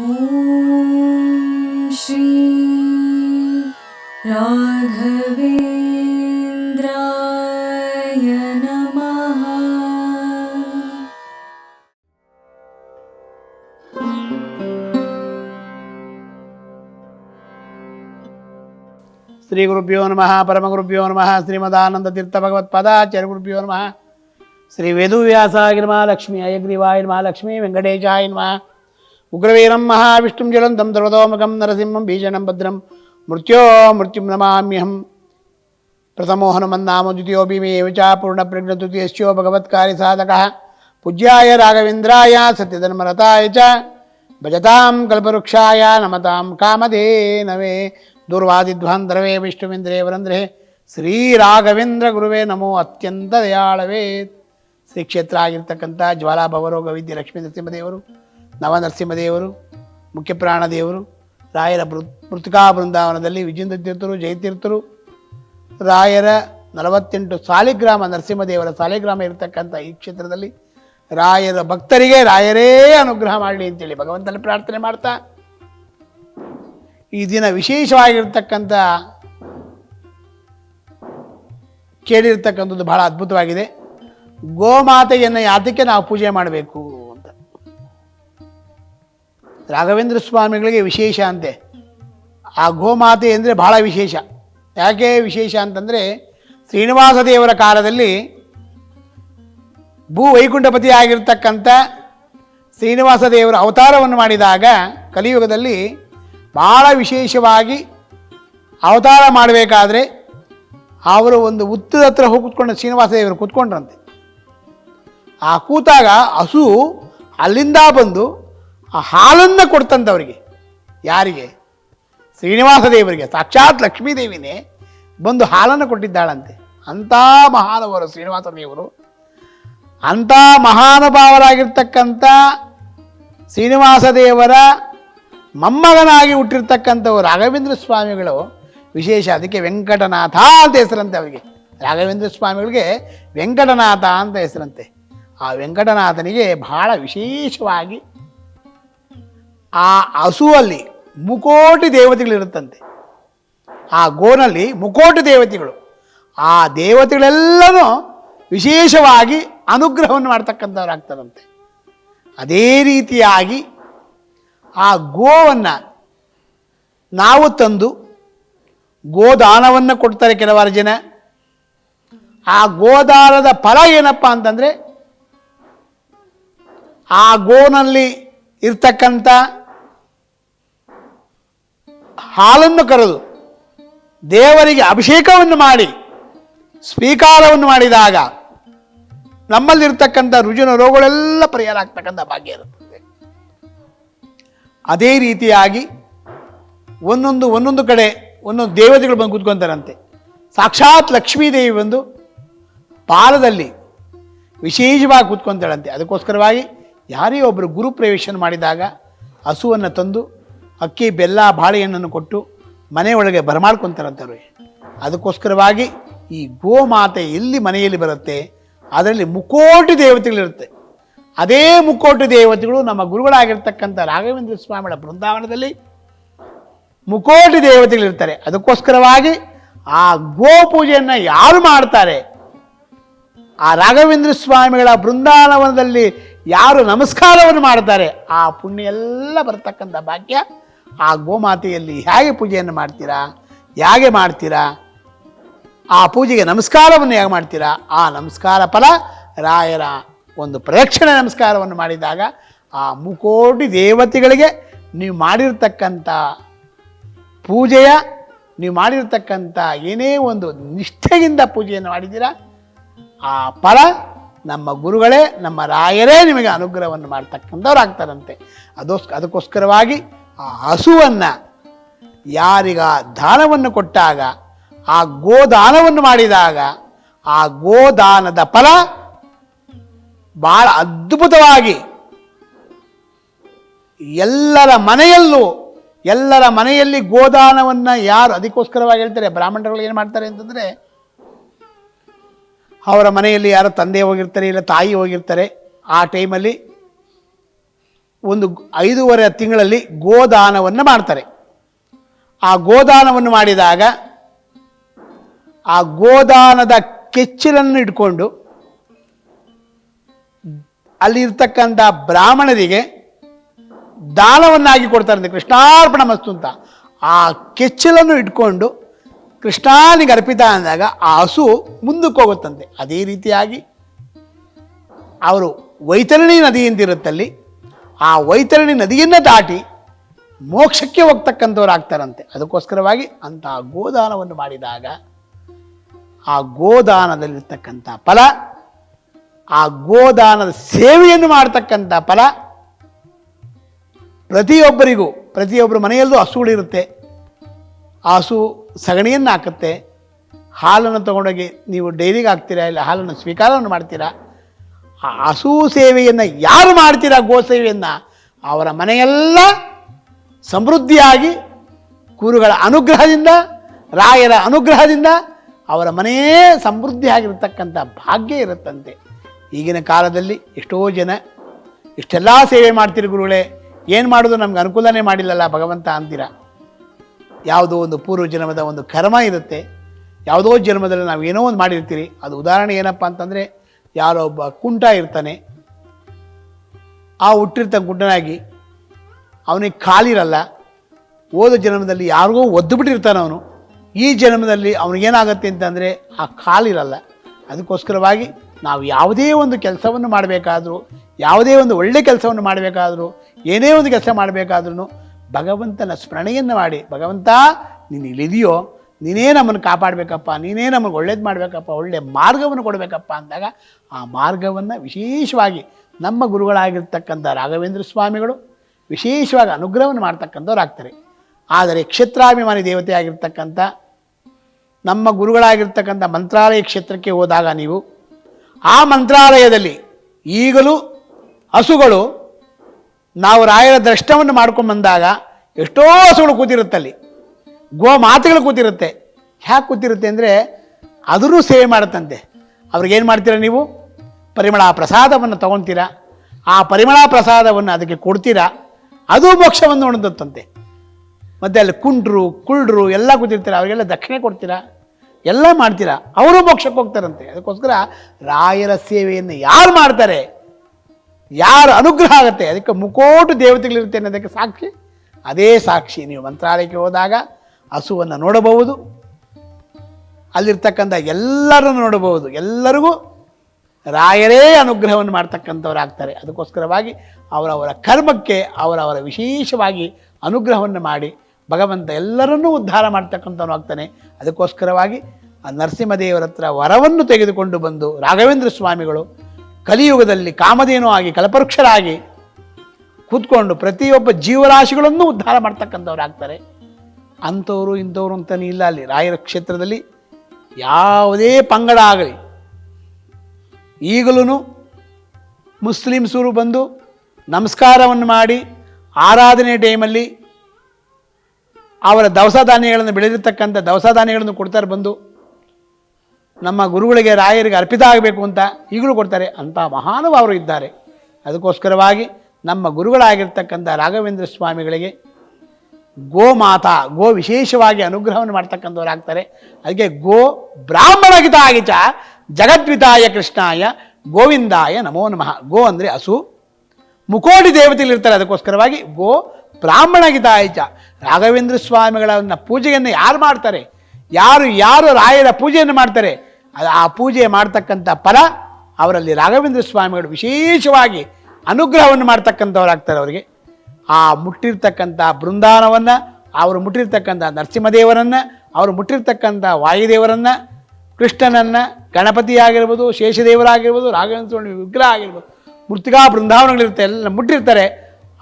ॐ नम राघवेन्द्राय नमः। श्रीगुरुभ्यो नमः, परमगुरुभ्यो नमः, श्रीमदानन्दतीर्थभगवत्पदाचार्यगुरुभ्यो नमः, श्रीवेदुव्यासाय नमः लक्ष्मी अयग्रीवाय नमः लक्ष्मी वेङ्कटेशाय नमः ಅಯಗ್ರೀವಾಯ ನಮಃ ಲಕ್ಷ್ಮೀ ವೆಂಕಟೇಶಾಯ ನಮಃ ಉಗ್ರವೀರಂ ಮಹಾವಿಷ್ಣುಂ ಜ್ವಲಂತಂ ಸರ್ವತೋಮುಖಂ ನರಸಿಂಹಂ ಭೀಷಣಂ ಭದ್ರಂ ಮೃತ್ಯೋ ಮೃತ್ಯುಂ ನಮಾಮ್ಯಹಂ ಪ್ರಥಮೋ ಹನುಮನ್ನಾಮ ದ್ವಿತೀಯೋ ಭೀಮೇವ ಚ ಪೂರ್ಣಪ್ರಜ್ಞತೃತೀಯಶ್ಚೋ ಭಗವತ್ಕಾರಿ ಸಾಧಕಃ ಪೂಜ್ಯಾಯ ರಾಘವೇಂದ್ರಾಯ ಸತ್ಯಧರ್ಮರತಾಯ ಚ ಭಜತಾಂ ಕಲ್ಪವೃಕ್ಷಾಯ ನಮತಾಂ ಕಾಮಧೇನವೇ ದುರ್ವಾದಿಧ್ವಾಂತರವೇ ವಿಷ್ಣುವಿಂದ್ರೇ ವರಂದ್ರೇ ಶ್ರೀ ರಾಘವೇಂದ್ರ ಗುರುವೇ ನಮೋ ಅತ್ಯಂತ ದಯಾಳವೇ ಶ್ರೀ ಕ್ಷೇತ್ರ ಆಗಿರ್ತಕ್ಕಂಥ ಜ್ವಾಲಾ ಭವರೋಗ ವಿದ್ಯೆ ಲಕ್ಷ್ಮೀ ನರಸಿಂಹದೇವರು ನವನರಸಿಂಹದೇವರು ಮುಖ್ಯಪ್ರಾಣ ಪ್ರಾಣದೇವರು, ರಾಯರ ಬೃ, ಮೃತಿಕಾ ಬೃಂದಾವನದಲ್ಲಿ ವಿಜೇಂದ್ರ ತೀರ್ಥರು ಜಯತೀರ್ಥರು, ರಾಯರ ನಲವತ್ತೆಂಟು ಸಾಲಿಗ್ರಾಮ ನರಸಿಂಹದೇವರ ಸಾಲಿಗ್ರಾಮ ಇರತಕ್ಕಂಥ ಈ ಕ್ಷೇತ್ರದಲ್ಲಿ ರಾಯರ ಭಕ್ತರಿಗೆ ರಾಯರೇ ಅನುಗ್ರಹ ಮಾಡಲಿ ಅಂತೇಳಿ ಭಗವಂತನ ಪ್ರಾರ್ಥನೆ ಮಾಡ್ತಾ, ಈ ದಿನ ವಿಶೇಷವಾಗಿರ್ತಕ್ಕಂಥ ಕೇಳಿರ್ತಕ್ಕಂಥದ್ದು ಬಹಳ ಅದ್ಭುತವಾಗಿದೆ. ಗೋಮಾತೆಯನ್ನು ಯಾತಕ್ಕೆ ನಾವು ಪೂಜೆ ಮಾಡಬೇಕು? ರಾಘವೇಂದ್ರ ಸ್ವಾಮಿಗಳಿಗೆ ವಿಶೇಷ ಅಂತೆ. ಆ ಗೋಮಾತೆ ಅಂದರೆ ಬಹಳ ವಿಶೇಷ. ಯಾಕೆ ವಿಶೇಷ ಅಂತಂದರೆ ಶ್ರೀನಿವಾಸ ದೇವರ ಕಾಲದಲ್ಲಿ ಭೂ ವೈಕುಂಠಪತಿ ಆಗಿರ್ತಕ್ಕಂಥ ಶ್ರೀನಿವಾಸ ದೇವರ ಅವತಾರವನ್ನು ಮಾಡಿದಾಗ ಕಲಿಯುಗದಲ್ಲಿ ಭಾಳ ವಿಶೇಷವಾಗಿ ಅವತಾರ ಮಾಡಬೇಕಾದ್ರೆ ಅವರು ಒಂದು ಉತ್ತದ ಹತ್ರ ಹೋಗಿ ಕೂತ್ಕೊಂಡು ಶ್ರೀನಿವಾಸ ದೇವರು ಕೂತ್ಕೊಂಡ್ರಂತೆ. ಆ ಕೂತಾಗ ಹಸು ಅಲ್ಲಿಂದ ಬಂದು ಆ ಹಾಲನ್ನು ಅವರಿಗೆ ಯಾರಿಗೆ? ಶ್ರೀನಿವಾಸ ದೇವರಿಗೆ. ಸಾಕ್ಷಾತ್ ಲಕ್ಷ್ಮೀದೇವಿನೇ ಬಂದು ಹಾಲನ್ನು ಕೊಟ್ಟಿದ್ದಾಳಂತೆ. ಅಂಥ ಮಹಾನವರು ಶ್ರೀನಿವಾಸ ದೇವರು. ಅಂಥ ಮಹಾನುಭಾವರಾಗಿರ್ತಕ್ಕಂಥ ಶ್ರೀನಿವಾಸ ದೇವರ ಮೊಮ್ಮಗನಾಗಿ ಹುಟ್ಟಿರ್ತಕ್ಕಂಥವ್ರು ರಾಘವೇಂದ್ರ ಸ್ವಾಮಿಗಳು, ವಿಶೇಷ ಅದಕ್ಕೆ ವೆಂಕಟನಾಥ ಅಂತ ಹೆಸರಂತೆ ಅವರಿಗೆ. ರಾಘವೇಂದ್ರ ಸ್ವಾಮಿಗಳಿಗೆ ವೆಂಕಟನಾಥ ಅಂತ ಹೆಸರಂತೆ. ಆ ವೆಂಕಟನಾಥನಿಗೆ ಬಹಳ ವಿಶೇಷವಾಗಿ ಆ ಹಸುವಲ್ಲಿ ಮುಕೋಟಿ ದೇವತೆಗಳಿರುತ್ತಂತೆ. ಆ ಗೋನಲ್ಲಿ ಮುಕೋಟಿ ದೇವತೆಗಳು. ಆ ದೇವತೆಗಳೆಲ್ಲನೂ ವಿಶೇಷವಾಗಿ ಅನುಗ್ರಹವನ್ನು ಮಾಡ್ತಕ್ಕಂಥವ್ರು ಆಗ್ತಾರಂತೆ ಅದೇ ರೀತಿಯಾಗಿ ಆ ಗೋವನ್ನು ನಾವು ತಂದು ಗೋದಾನವನ್ನು ಕೊಡ್ತಾರೆ ಕೆಲವಾರು ಜನ. ಆ ಗೋದಾನದ ಫಲ ಏನಪ್ಪ ಅಂತಂದರೆ ಆ ಗೋನಲ್ಲಿ ಇರ್ತಕ್ಕಂಥ ಹಾಲನ್ನು ಕರೆದು ದೇವರಿಗೆ ಅಭಿಷೇಕವನ್ನು ಮಾಡಿ, ಸ್ವೀಕಾರವನ್ನು ಮಾಡಿದಾಗ ನಮ್ಮಲ್ಲಿರ್ತಕ್ಕಂಥ ರುಜಿನ ರೋಗಗಳೆಲ್ಲ ಪರಿಹಾರ ಆಗ್ತಕ್ಕಂಥ ಭಾಗ್ಯ ಇರುತ್ತದೆ. ಅದೇ ರೀತಿಯಾಗಿ ಒಂದೊಂದು ಒಂದೊಂದು ಕಡೆ ಒಂದೊಂದು ದೇವತೆಗಳು ಬಂದು ಕೂತ್ಕೊಂತಾರಂತೆ. ಸಾಕ್ಷಾತ್ ಲಕ್ಷ್ಮೀದೇವಿ ಬಂದು ಪಾಲದಲ್ಲಿ ವಿಶೇಷವಾಗಿ ಕೂತ್ಕೊಂತಾಳಂತೆ. ಅದಕ್ಕೋಸ್ಕರವಾಗಿ ಯಾರೇ ಒಬ್ಬರು ಗುರು ಪ್ರವೇಶನ ಮಾಡಿದಾಗ ಹಸುವನ್ನು ತಂದು ಅಕ್ಕಿ, ಬೆಲ್ಲ, ಬಾಳೆಹಣ್ಣನ್ನು ಕೊಟ್ಟು ಮನೆಯೊಳಗೆ ಬರಮಾಡ್ಕೊತಾರಂತಾರೆ ಅದಕ್ಕೋಸ್ಕರವಾಗಿ ಈ ಗೋಮಾತೆ ಎಲ್ಲಿ ಮನೆಯಲ್ಲಿ ಬರುತ್ತೆ, ಅದರಲ್ಲಿ ಮುಕೋಟಿ ದೇವತೆಗಳಿರುತ್ತೆ. ಅದೇ ಮುಕೋಟಿ ದೇವತೆಗಳು ನಮ್ಮ ಗುರುಗಳಾಗಿರ್ತಕ್ಕಂಥ ರಾಘವೇಂದ್ರ ಸ್ವಾಮಿಗಳ ಬೃಂದಾವನದಲ್ಲಿ ಮುಕೋಟಿ ದೇವತೆಗಳಿರ್ತಾರೆ. ಅದಕ್ಕೋಸ್ಕರವಾಗಿ ಆ ಗೋ ಪೂಜೆಯನ್ನು ಯಾರು ಮಾಡ್ತಾರೆ? ಆ ರಾಘವೇಂದ್ರ ಸ್ವಾಮಿಗಳ ಬೃಂದಾವನದಲ್ಲಿ ಯಾರು ನಮಸ್ಕಾರವನ್ನು ಮಾಡ್ತಾರೆ? ಆ ಪುಣ್ಯ ಎಲ್ಲ ಬರ್ತಕ್ಕಂಥ ಭಾಗ್ಯ ಆ ಗೋಮಾತೆಯಲ್ಲಿ ಹೇಗೆ ಪೂಜೆಯನ್ನು ಮಾಡ್ತೀರಾ? ಹೇಗೆ ಮಾಡ್ತೀರಾ? ಆ ಪೂಜೆಗೆ ನಮಸ್ಕಾರವನ್ನು ಹೇಗೆ ಮಾಡ್ತೀರಾ? ಆ ನಮಸ್ಕಾರ ಫಲ ರಾಯರ ಒಂದು ಪ್ರೇಕ್ಷಣ ನಮಸ್ಕಾರವನ್ನು ಮಾಡಿದಾಗ ಆ ಮುಕೋಟಿ ದೇವತೆಗಳಿಗೆ ನೀವು ಮಾಡಿರ್ತಕ್ಕಂಥ ಪೂಜೆಯ, ನೀವು ಮಾಡಿರ್ತಕ್ಕಂಥ ಏನೇ ಒಂದು ನಿಷ್ಠೆಯಿಂದ ಪೂಜೆಯನ್ನು ಮಾಡಿದ್ದೀರಾ, ಆ ಫಲ ನಮ್ಮ ಗುರುಗಳೇ, ನಮ್ಮ ರಾಯರೇ ನಿಮಗೆ ಅನುಗ್ರಹವನ್ನು ಮಾಡ್ತಕ್ಕಂಥವ್ರು ಆಗ್ತಾರಂತೆ. ಅದೋಸ್, ಅದಕ್ಕೋಸ್ಕರವಾಗಿ ಆ ಹಸುವನ್ನು ಯಾರಿಗ ದಾನವನ್ನು ಕೊಟ್ಟಾಗ, ಆ ಗೋದಾನವನ್ನು ಮಾಡಿದಾಗ, ಆ ಗೋದಾನದ ಫಲ ಬಹಳ ಅದ್ಭುತವಾಗಿ ಎಲ್ಲರ ಮನೆಯಲ್ಲೂ, ಎಲ್ಲರ ಮನೆಯಲ್ಲಿ ಗೋದಾನವನ್ನು ಯಾರು ಅದಕ್ಕೋಸ್ಕರವಾಗಿ ಹೇಳ್ತಾರೆ? ಬ್ರಾಹ್ಮಣರುಗಳು ಏನು ಮಾಡ್ತಾರೆ ಅಂತಂದರೆ, ಅವರ ಮನೆಯಲ್ಲಿ ಯಾರೋ ತಂದೆ ಹೋಗಿರ್ತಾರೆ ಇಲ್ಲ ತಾಯಿ ಹೋಗಿರ್ತಾರೆ, ಆ ಟೈಮಲ್ಲಿ ಒಂದು ಐದೂವರೆ ತಿಂಗಳಲ್ಲಿ ಗೋದಾನವನ್ನು ಮಾಡ್ತಾರೆ. ಆ ಗೋದಾನವನ್ನು ಮಾಡಿದಾಗ ಆ ಗೋದಾನದ ಕೆಚ್ಚಲನ್ನು ಇಟ್ಕೊಂಡು ಅಲ್ಲಿರ್ತಕ್ಕಂಥ ಬ್ರಾಹ್ಮಣರಿಗೆ ದಾನವನ್ನಾಗಿ ಕೊಡ್ತಾರಂತೆ ಕೃಷ್ಣಾರ್ಪಣ ಮಸ್ತು ಅಂತ. ಆ ಕೆಚ್ಚಲನ್ನು ಇಟ್ಕೊಂಡು ಕೃಷ್ಣನಿಗೆ ಅರ್ಪಿತ ಅಂದಾಗ ಆ ಹಸು ಮುಂದಕ್ಕೆ ಹೋಗುತ್ತಂತೆ. ಅದೇ ರೀತಿಯಾಗಿ ಅವರು ವೈತರಣಿ ನದಿ ಅಂತಿರುತ್ತಲ್ಲಿ ಆ ವೈತರಣಿ ನದಿಯನ್ನು ದಾಟಿ ಮೋಕ್ಷಕ್ಕೆ ಹೋಗ್ತಕ್ಕಂಥವ್ರು ಆಗ್ತಾರಂತೆ ಅದಕ್ಕೋಸ್ಕರವಾಗಿ ಅಂತಹ ಗೋದಾನವನ್ನು ಮಾಡಿದಾಗ ಆ ಗೋದಾನದಲ್ಲಿರ್ತಕ್ಕಂಥ ಫಲ, ಆ ಗೋದಾನದ ಸೇವೆಯನ್ನು ಮಾಡ್ತಕ್ಕಂಥ ಫಲ ಪ್ರತಿಯೊಬ್ಬರಿಗೂ, ಪ್ರತಿಯೊಬ್ಬರ ಮನೆಯಲ್ಲೂ ಹಸುಗಳಿರುತ್ತೆ. ಆ ಹಸು ಸಗಣಿಯನ್ನು ಹಾಕುತ್ತೆ ಹಾಲನ್ನು ತಗೊಂಡೋಗಿ ನೀವು ಡೈರಿಗೆ ಹಾಕ್ತೀರಾ ಇಲ್ಲ ಹಾಲನ್ನು ಸ್ವೀಕಾರವನ್ನು ಮಾಡ್ತೀರಾ? ಆ ಹಸು ಸೇವೆಯನ್ನು ಯಾರು ಮಾಡ್ತೀರಾ ಗೋ ಸೇವೆಯನ್ನು ಅವರ ಮನೆಯೆಲ್ಲ ಸಮೃದ್ಧಿಯಾಗಿ ಕುರುಗಳ ಅನುಗ್ರಹದಿಂದ, ರಾಯರ ಅನುಗ್ರಹದಿಂದ ಅವರ ಮನೆಯೇ ಸಮೃದ್ಧಿಯಾಗಿರ್ತಕ್ಕಂಥ ಭಾಗ್ಯ ಇರುತ್ತಂತೆ. ಈಗಿನ ಕಾಲದಲ್ಲಿ ಎಷ್ಟೋ ಜನ ಇಷ್ಟೆಲ್ಲ ಸೇವೆ ಮಾಡ್ತೀರಿ ಗುರುಗಳೇ, ಏನು ಮಾಡೋದು ನಮ್ಗೆ ಅನುಕೂಲನೇ ಮಾಡಿಲ್ಲಲ್ಲ ಭಗವಂತ ಅಂತೀರ? ಯಾವುದೋ ಒಂದು ಪೂರ್ವ ಜನ್ಮದ ಒಂದು ಕರ್ಮ ಇರುತ್ತೆ. ಯಾವುದೋ ಜನ್ಮದಲ್ಲಿ ನಾವು ಏನೋ ಒಂದು ಮಾಡಿರ್ತೀರಿ. ಅದು ಉದಾಹರಣೆ ಏನಪ್ಪ ಅಂತಂದರೆ ಯಾರೋ ಒಬ್ಬ ಕುಂಟ ಇರ್ತಾನೆ. ಆ ಹುಟ್ಟಿರ್ತಾನೆ ಕುಂಟನಾಗಿ ಅವನಿಗೆ ಕಾಲಿರಲ್ಲ. ಹೋದ ಜನ್ಮದಲ್ಲಿ ಯಾರಿಗೋ ಒದ್ದು ಬಿಟ್ಟಿರ್ತಾನೆ ಅವನು. ಈ ಜನ್ಮದಲ್ಲಿ ಅವನಿಗೇನಾಗುತ್ತೆ ಅಂತಂದರೆ ಆ ಕಾಲಿರಲ್ಲ. ಅದಕ್ಕೋಸ್ಕರವಾಗಿ ನಾವು ಯಾವುದೇ ಒಂದು ಕೆಲಸವನ್ನು ಮಾಡಬೇಕಾದ್ರೂ, ಯಾವುದೇ ಒಂದು ಒಳ್ಳೆ ಕೆಲಸವನ್ನು ಮಾಡಬೇಕಾದ್ರೂ, ಏನೇ ಒಂದು ಕೆಲಸ ಮಾಡಬೇಕಾದ್ರೂ ಭಗವಂತನ ಸ್ಮರಣೆಯನ್ನು ಮಾಡಿ, ಭಗವಂತ ನೀನು ಇಲ್ಲಿದೆಯೋ ನೀನೇ ನಮ್ಮನ್ನು ಕಾಪಾಡಬೇಕಪ್ಪ, ನೀನೇ ನಮಗೆ ಒಳ್ಳೇದು ಮಾಡಬೇಕಪ್ಪ ಒಳ್ಳೆಯ ಮಾರ್ಗವನ್ನು ಕೊಡಬೇಕಪ್ಪ ಅಂದಾಗ ಆ ಮಾರ್ಗವನ್ನು ವಿಶೇಷವಾಗಿ ನಮ್ಮ ಗುರುಗಳಾಗಿರ್ತಕ್ಕಂಥ ರಾಘವೇಂದ್ರ ಸ್ವಾಮಿಗಳು ವಿಶೇಷವಾಗಿ ಅನುಗ್ರಹವನ್ನು ಮಾಡ್ತಕ್ಕಂಥವ್ರು ಆಗ್ತಾರೆ. ಆದರೆ ಕ್ಷೇತ್ರಾಭಿಮಾನಿ ದೇವತೆ ಆಗಿರ್ತಕ್ಕಂಥ, ನಮ್ಮ ಗುರುಗಳಾಗಿರ್ತಕ್ಕಂಥ ಮಂತ್ರಾಲಯ ಕ್ಷೇತ್ರಕ್ಕೆ ಹೋದಾಗ ನೀವು ಆ ಮಂತ್ರಾಲಯದಲ್ಲಿ ಈಗಲೂ ಹಸುಗಳು ನಾವು ರಾಯರ ದರ್ಶನವನ್ನು ಮಾಡ್ಕೊಂಡು ಬಂದಾಗ ಎಷ್ಟೋ ಹಸುಗಳು ಕೂತಿರುತ್ತಲ್ಲಿ. ಗೋ ಮಾತೆಗಳು ಕೂತಿರುತ್ತೆ. ಹ್ಯಾಕೆ ಕೂತಿರುತ್ತೆ ಅಂದರೆ ಅದನ್ನು ಸೇವೆ ಮಾಡುತ್ತಂತೆ. ಅವ್ರಿಗೇನು ಮಾಡ್ತೀರಾ ನೀವು? ಪರಿಮಳ ಪ್ರಸಾದವನ್ನು ತಗೊಳ್ತೀರಾ ಆ ಪರಿಮಳ ಪ್ರಸಾದವನ್ನು ಅದಕ್ಕೆ ಕೊಡ್ತೀರಾ? ಅದು ಮೋಕ್ಷವನ್ನು ಹೊಂದುತ್ತಂತೆ ಮತ್ತು ಅಲ್ಲಿ ಕುಂಡ್ರು ಕುಳ್ಡ್ರು ಎಲ್ಲ ಕೂತಿರ್ತೀರ. ಅವರಿಗೆಲ್ಲ ದಕ್ಷಿಣೆ ಕೊಡ್ತೀರಾ? ಎಲ್ಲ ಮಾಡ್ತೀರಾ? ಅವರು ಮೋಕ್ಷಕ್ಕೆ ಹೋಗ್ತಾರಂತೆ. ಅದಕ್ಕೋಸ್ಕರ ರಾಯರ ಸೇವೆಯನ್ನು ಯಾರು ಮಾಡ್ತಾರೆ? ಯಾರು ಅನುಗ್ರಹ ಆಗುತ್ತೆ? ಅದಕ್ಕೆ ಮುಕೋಟು ದೇವತೆಗಳಿರುತ್ತೆ ಅನ್ನೋದಕ್ಕೆ ಸಾಕ್ಷಿ? ಅದೇ ಸಾಕ್ಷಿ. ನೀವು ಮಂತ್ರಾಲಯಕ್ಕೆ ಹೋದಾಗ ಹಸುವನ್ನು ನೋಡಬಹುದು. ಅಲ್ಲಿರ್ತಕ್ಕಂಥ ಎಲ್ಲರನ್ನು ನೋಡಬಹುದು. ಎಲ್ಲರಿಗೂ ರಾಯರೇ ಅನುಗ್ರಹವನ್ನು ಮಾಡ್ತಕ್ಕಂಥವ್ರು ಆಗ್ತಾರೆ. ಅದಕ್ಕೋಸ್ಕರವಾಗಿ ಅವರವರ ಕರ್ಮಕ್ಕೆ ಅವರವರ ವಿಶೇಷವಾಗಿ ಅನುಗ್ರಹವನ್ನು ಮಾಡಿ ಭಗವಂತ ಎಲ್ಲರನ್ನೂ ಉದ್ಧಾರ ಮಾಡ್ತಕ್ಕಂಥವನು ಆಗ್ತಾನೆ. ಅದಕ್ಕೋಸ್ಕರವಾಗಿ ಆ ನರಸಿಂಹದೇವರ ಹತ್ರ ವರವನ್ನು ತೆಗೆದುಕೊಂಡು ಬಂದು ರಾಘವೇಂದ್ರ ಸ್ವಾಮಿಗಳು ಕಲಿಯುಗದಲ್ಲಿ ಕಾಮಧೇನು ಆಗಿ, ಕಲಪವೃಕ್ಷರಾಗಿ ಕೂತ್ಕೊಂಡು ಪ್ರತಿಯೊಬ್ಬ ಜೀವರಾಶಿಗಳನ್ನು ಉದ್ಧಾರ ಮಾಡ್ತಕ್ಕಂಥವ್ರು ಆಗ್ತಾರೆ. ಅಂಥವ್ರು ಇಂಥವ್ರು ಅಂತಲೇ ಇಲ್ಲ. ಅಲ್ಲಿ ರಾಯರ ಕ್ಷೇತ್ರದಲ್ಲಿ ಯಾವುದೇ ಪಂಗಡ ಆಗಲಿ ಈಗಲೂ ಮುಸ್ಲಿಮ್ಸರು ಬಂದು ನಮಸ್ಕಾರವನ್ನು ಮಾಡಿ ಆರಾಧನೆ ಟೈಮಲ್ಲಿ ಅವರ ದವಸ ಧಾನ್ಯಗಳನ್ನು ಬೆಳೆದಿರ್ತಕ್ಕಂಥ ದವಸ ಧಾನ್ಯಗಳನ್ನು ಕೊಡ್ತಾರೆ ಬಂದು. ನಮ್ಮ ಗುರುಗಳಿಗೆ ರಾಯರಿಗೆ ಅರ್ಪಿತ ಆಗಬೇಕು ಅಂತ ಈಗಲೂ ಕೊಡ್ತಾರೆ. ಅಂಥ ಮಹಾನುಭಾವರು ಇದ್ದಾರೆ. ಅದಕ್ಕೋಸ್ಕರವಾಗಿ ನಮ್ಮ ಗುರುಗಳಾಗಿರ್ತಕ್ಕಂಥ ರಾಘವೇಂದ್ರ ಸ್ವಾಮಿಗಳಿಗೆ ಗೋಮಾತಾ, ಗೋ ವಿಶೇಷವಾಗಿ ಅನುಗ್ರಹವನ್ನು ಮಾಡ್ತಕ್ಕಂಥವ್ರು ಆಗ್ತಾರೆ. ಅದಕ್ಕೆ ಗೋ ಬ್ರಾಹ್ಮಣಗಿತ ಆಗಿಚ ಜಗದ್ವಿತಾಯ ಕೃಷ್ಣಾಯ ಗೋವಿಂದಾಯ ನಮೋ ನಮಃ. ಗೋ ಅಂದರೆ ಹಸು. ಮುಕೋಡಿ ದೇವತೆಯಲ್ಲಿರ್ತಾರೆ ಅದಕ್ಕೋಸ್ಕರವಾಗಿ ಗೋ ಬ್ರಾಹ್ಮಣಗಿತಾಯಿಚ. ರಾಘವೇಂದ್ರ ಸ್ವಾಮಿಗಳನ್ನ ಪೂಜೆಯನ್ನು ಯಾರು ಮಾಡ್ತಾರೆ? ಯಾರು ಯಾರು ರಾಯರ ಪೂಜೆಯನ್ನು ಮಾಡ್ತಾರೆ? ಅದು ಆ ಪೂಜೆ ಮಾಡ್ತಕ್ಕಂಥ ಫಲ ಅವರಲ್ಲಿ ರಾಘವೇಂದ್ರ ಸ್ವಾಮಿಗಳು ವಿಶೇಷವಾಗಿ ಅನುಗ್ರಹವನ್ನು ಮಾಡ್ತಕ್ಕಂಥವ್ರು ಆಗ್ತಾರೆ ಅವರಿಗೆ. ಆ ಮುಟ್ಟಿರ್ತಕ್ಕಂಥ ಬೃಂದಾವನವನ್ನು, ಅವರು ಮುಟ್ಟಿರ್ತಕ್ಕಂಥ ನರಸಿಂಹದೇವರನ್ನು, ಅವರು ಮುಟ್ಟಿರ್ತಕ್ಕಂಥ ವಾಯುದೇವರನ್ನು, ಕೃಷ್ಣನನ್ನು, ಗಣಪತಿ ಆಗಿರ್ಬೋದು, ಶೇಷದೇವರಾಗಿರ್ಬೋದು, ರಾಘವೇಂದ್ರ ಸ್ವಾಮಿ ವಿಗ್ರಹ ಆಗಿರ್ಬೋದು ಮೃತಿಕಾ ಬೃಂದಾವನಗಳಿರುತ್ತೆ, ಎಲ್ಲ ಮುಟ್ಟಿರ್ತಾರೆ.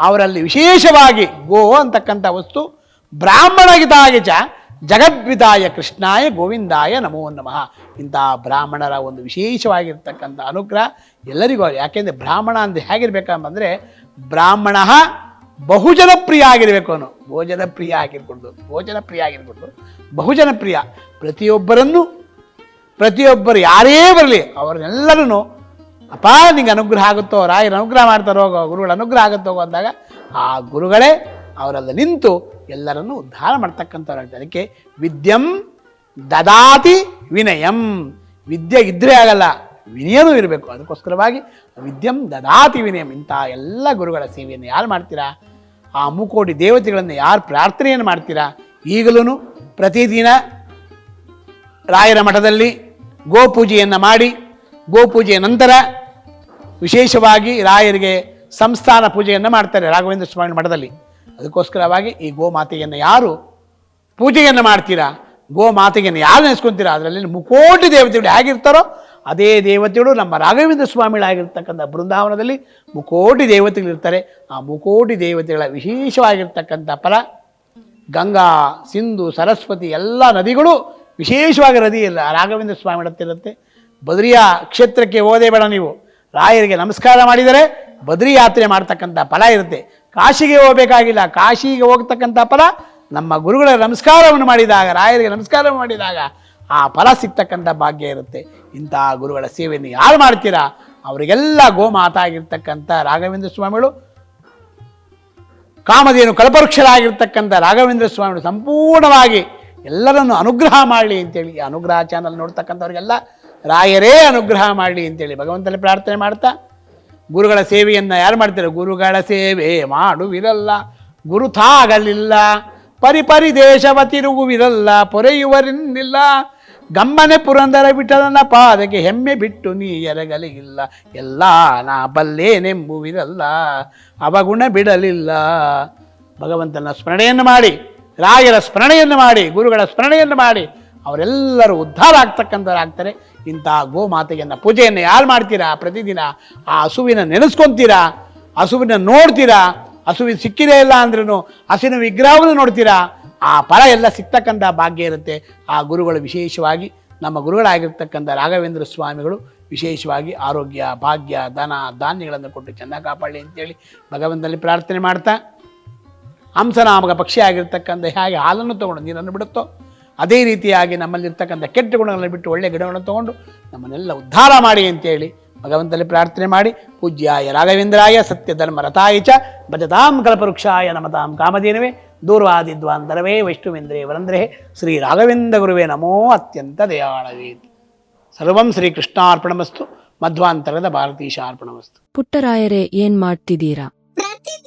ಅವರಲ್ಲಿ ವಿಶೇಷವಾಗಿ ಗೋ ಅಂತಕ್ಕಂಥ ವಸ್ತು ಬ್ರಾಹ್ಮಣಗಿತಾಗಿ ಚ ಜಗದ್ವಿತಾಯ ಕೃಷ್ಣಾಯ ಗೋವಿಂದಾಯ ನಮೋ ನಮಃ. ಇಂಥ ಬ್ರಾಹ್ಮಣರ ಒಂದು ವಿಶೇಷವಾಗಿರ್ತಕ್ಕಂಥ ಅನುಗ್ರಹ ಎಲ್ಲರಿಗೂ, ಯಾಕೆಂದರೆ ಬ್ರಾಹ್ಮಣ ಅಂತ ಹೇಗಿರ್ಬೇಕಂತಂದರೆ, ಬ್ರಾಹ್ಮಣ ಬಹುಜನ ಪ್ರಿಯ ಆಗಿರಬೇಕು ಅವನು. ಭೋಜನ ಪ್ರಿಯ ಆಗಿರ್ಕೊಂಡು ಭೋಜನ ಪ್ರಿಯ ಆಗಿರ್ಕೊಡ್ದು ಬಹುಜನ ಪ್ರಿಯ ಪ್ರತಿಯೊಬ್ಬರನ್ನು, ಪ್ರತಿಯೊಬ್ಬರು ಯಾರೇ ಬರಲಿ ಅವ್ರನ್ನೆಲ್ಲರೂ ಅಪ್ಪ, ನಿಂಗೆ ಅನುಗ್ರಹ ಆಗುತ್ತೋ, ರಾಯರ ಅನುಗ್ರಹ ಮಾಡ್ತಾರೋ ಗುರುಗಳ ಅನುಗ್ರಹ ಆಗುತ್ತೋ ಅಂದಾಗ, ಆ ಗುರುಗಳೇ ಅವರೆಲ್ಲ ನಿಂತು ಎಲ್ಲರನ್ನು ಉದ್ಧಾರ ಮಾಡ್ತಕ್ಕಂಥವ್ರಾಗ್ತಾರೆ ಅದಕ್ಕೆ ವಿದ್ಯಂ ದದಾತಿ ವಿನಯಂ. ವಿದ್ಯೆ ಇದ್ದರೆ ಆಗಲ್ಲ, ವಿನಯನೂ ಇರಬೇಕು. ಅದಕ್ಕೋಸ್ಕರವಾಗಿ ವಿದ್ಯಂ ದದಾತಿ ವಿನಯಂ. ಇಂಥ ಎಲ್ಲ ಗುರುಗಳ ಸೇವೆಯನ್ನು ಯಾರು ಮಾಡ್ತೀರಾ? ಆ ಮುಕೋಟಿ ದೇವತೆಗಳನ್ನು ಯಾರು ಪ್ರಾರ್ಥನೆಯನ್ನು ಮಾಡ್ತೀರಾ? ಈಗಲೂ ಪ್ರತಿದಿನ ರಾಯರ ಮಠದಲ್ಲಿ ಗೋಪೂಜೆಯನ್ನು ಮಾಡಿ, ಗೋಪೂಜೆಯ ನಂತರ ವಿಶೇಷವಾಗಿ ರಾಯರಿಗೆ ಸಂಸ್ಥಾನ ಪೂಜೆಯನ್ನು ಮಾಡ್ತಾರೆ ರಾಘವೇಂದ್ರ ಸ್ವಾಮಿ ಮಠದಲ್ಲಿ. ಅದಕ್ಕೋಸ್ಕರವಾಗಿ ಈ ಗೋಮಾತೆಯನ್ನು ಯಾರು ಪೂಜೆಯನ್ನು ಮಾಡ್ತೀರಾ? ಗೋಮಾತೆಯನ್ನು ಯಾರು ನೆನೆಸ್ಕೊಂತೀರಾ ಅದರಲ್ಲಿ ಮುಕೋಟಿ ದೇವತೆಗಳು ಹೇಗಿರ್ತಾರೋ ಅದೇ ದೇವತೆಗಳು ನಮ್ಮ ರಾಘವೇಂದ್ರ ಸ್ವಾಮಿಗಳಾಗಿರ್ತಕ್ಕಂಥ ಬೃಂದಾವನದಲ್ಲಿ ಮುಕೋಟಿ ದೇವತೆಗಳಿರ್ತಾರೆ. ಆ ಮುಕೋಟಿ ದೇವತೆಗಳ ವಿಶೇಷವಾಗಿರ್ತಕ್ಕಂಥ ಫಲ ಗಂಗಾ, ಸಿಂಧು, ಸರಸ್ವತಿ ಎಲ್ಲ ನದಿಗಳು ವಿಶೇಷವಾಗಿ ನದಿ ಇಲ್ಲ ರಾಘವೇಂದ್ರ ಸ್ವಾಮಿ ಇರುತ್ತೆ. ಬದ್ರಿಯ ಕ್ಷೇತ್ರಕ್ಕೆ ಹೋದೇ ಬೇಡ ನೀವು. ರಾಯರಿಗೆ ನಮಸ್ಕಾರ ಮಾಡಿದರೆ ಬದ್ರಿ ಯಾತ್ರೆ ಮಾಡ್ತಕ್ಕಂಥ ಫಲ ಇರುತ್ತೆ. ಕಾಶಿಗೆ ಹೋಗಬೇಕಾಗಿಲ್ಲ. ಕಾಶಿಗೆ ಹೋಗ್ತಕ್ಕಂಥ ಫಲ ನಮ್ಮ ಗುರುಗಳ ನಮಸ್ಕಾರವನ್ನು ಮಾಡಿದಾಗ, ರಾಯರಿಗೆ ನಮಸ್ಕಾರ ಮಾಡಿದಾಗ ಆ ಫಲ ಸಿಗ್ತಕ್ಕಂಥ ಭಾಗ್ಯ ಇರುತ್ತೆ. ಇಂತಹ ಗುರುಗಳ ಸೇವೆಯನ್ನು ಯಾರು ಮಾಡ್ತೀರಾ? ಅವರಿಗೆಲ್ಲ ಗೋಮಾತಾಗಿರ್ತಕ್ಕಂಥ ರಾಘವೇಂದ್ರ ಸ್ವಾಮಿಗಳು, ಕಾಮಧೇನು ಕಲ್ಪವೃಕ್ಷರಾಗಿರ್ತಕ್ಕಂಥ ರಾಘವೇಂದ್ರ ಸ್ವಾಮಿಗಳು ಸಂಪೂರ್ಣವಾಗಿ ಎಲ್ಲರನ್ನು ಅನುಗ್ರಹ ಮಾಡಲಿ ಅಂತೇಳಿ ಅನುಗ್ರಹ ಚಾನಲ್ ನೋಡ್ತಕ್ಕಂಥವ್ರಿಗೆಲ್ಲ ರಾಯರೇ ಅನುಗ್ರಹ ಮಾಡಲಿ ಅಂತೇಳಿ ಭಗವಂತನಲ್ಲಿ ಪ್ರಾರ್ಥನೆ ಮಾಡ್ತಾ, ಗುರುಗಳ ಸೇವೆಯನ್ನು ಯಾರು ಮಾಡ್ತಾರೆ? ಗುರುಗಳ ಸೇವೆ ಮಾಡುವಿರಲ್ಲ ಗುರುತಾಗಲಿಲ್ಲ ಪರಿಪರಿ ದೇಶವ ತಿರುಗುವಿರಲ್ಲ, ಪೊರೆಯುವರಿನ್ನಿಲ್ಲ ಗಮ್ಮನೆ ಪುರಂದರ ವಿಠಲನ ಪಾದಕ್ಕೆ ಹೆಮ್ಮೆ ಬಿಟ್ಟು ನೀ ಎರಗಲಿಗಿಲ್ಲ ಎಲ್ಲ ನಾ ಬಲ್ಲೇನೆಂಬುವಿರಲ್ಲ, ಅವಗುಣ ಬಿಡಲಿಲ್ಲ. ಭಗವಂತನ ಸ್ಮರಣೆಯನ್ನು ಮಾಡಿ, ರಾಯರ ಸ್ಮರಣೆಯನ್ನು ಮಾಡಿ, ಗುರುಗಳ ಸ್ಮರಣೆಯನ್ನು ಮಾಡಿ, ಅವರೆಲ್ಲರೂ ಉದ್ಧಾರ ಆಗ್ತಕ್ಕಂಥವ್ರಾಗ್ತಾರೆ ಗೋ ಗೋಮಾತೆಯನ್ನು ಪೂಜೆಯನ್ನು ಯಾರು ಮಾಡ್ತೀರಾ? ಪ್ರತಿದಿನ ಆ ಹಸುವಿನ ನೆನೆಸ್ಕೊತೀರಾ? ಹಸುವಿನ ನೋಡ್ತೀರಾ? ಹಸುವಿನ ಸಿಕ್ಕಿದೆ ಇಲ್ಲ ಅಂದ್ರೂ ಹಸಿನ ವಿಗ್ರಹವನ್ನು ನೋಡ್ತೀರಾ? ಆ ಫಲ ಎಲ್ಲ ಸಿಗ್ತಕ್ಕಂಥ ಭಾಗ್ಯ ಇರುತ್ತೆ. ಆ ಗುರುಗಳು ವಿಶೇಷವಾಗಿ ನಮ್ಮ ಗುರುಗಳಾಗಿರ್ತಕ್ಕಂಥ ರಾಘವೇಂದ್ರ ಸ್ವಾಮಿಗಳು ವಿಶೇಷವಾಗಿ ಆರೋಗ್ಯ, ಭಾಗ್ಯ, ಧನ, ಧಾನ್ಯಗಳನ್ನು ಕೊಟ್ಟು ಚೆನ್ನ ಕಾಪಾಡಲಿ ಅಂತೇಳಿ ಭಗವಂತನಲ್ಲಿ ಪ್ರಾರ್ಥನೆ ಮಾಡ್ತಾ, ಹಂಸನಾಮಕ ಪಕ್ಷಿ ಆಗಿರ್ತಕ್ಕಂಥ ಹೇಗೆ ಹಾಲನ್ನು ತಗೊಂಡು ನೀರನ್ನು ಬಿಡುತ್ತೋ, ಅದೇ ರೀತಿಯಾಗಿ ನಮ್ಮಲ್ಲಿರ್ತಕ್ಕಂಥ ಕೆಟ್ಟ ಗುಣಗಳನ್ನು ಬಿಟ್ಟು ಒಳ್ಳೆಯ ಗಿಡಗಳನ್ನು ತಗೊಂಡು ನಮ್ಮನ್ನೆಲ್ಲ ಉದ್ಧಾರ ಮಾಡಿ ಅಂತೇಳಿ ಭಗವಂತನಲ್ಲಿ ಪ್ರಾರ್ಥನೆ ಮಾಡಿ, ಪೂಜ್ಯಾಯ ರಾಘವೇಂದ್ರಾಯ ಸತ್ಯ ಧರ್ಮ ರಥಾಯ ಚ ಭಜತಾಂ ಕಲ್ಪವೃಕ್ಷಾಯ ನಮತಾಂ ಕಾಮಧೇನವೇ. ದೂರ್ವಾದಿದ್ವಾಂತರವೇ ವೈಷ್ಣುವೇಂದ್ರೇ ವರಂದ್ರೇ ಶ್ರೀ ರಾಘವೇಂದ್ರ ಗುರುವೇ ನಮೋ ಅತ್ಯಂತ ದಯಾಳವೇ. ಸರ್ವಂ ಶ್ರೀ ಕೃಷ್ಣಾರ್ಪಣಮಸ್ತು. ಮಧ್ವಾಂತರದ ಭಾರತೀಶಾರ್ಪಣಮಸ್ತು. ಪುಟ್ಟರಾಯರೇ, ಏನ್ ಮಾಡ್ತಿದ್ದೀರಾ?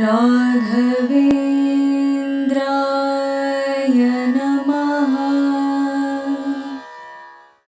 राघवे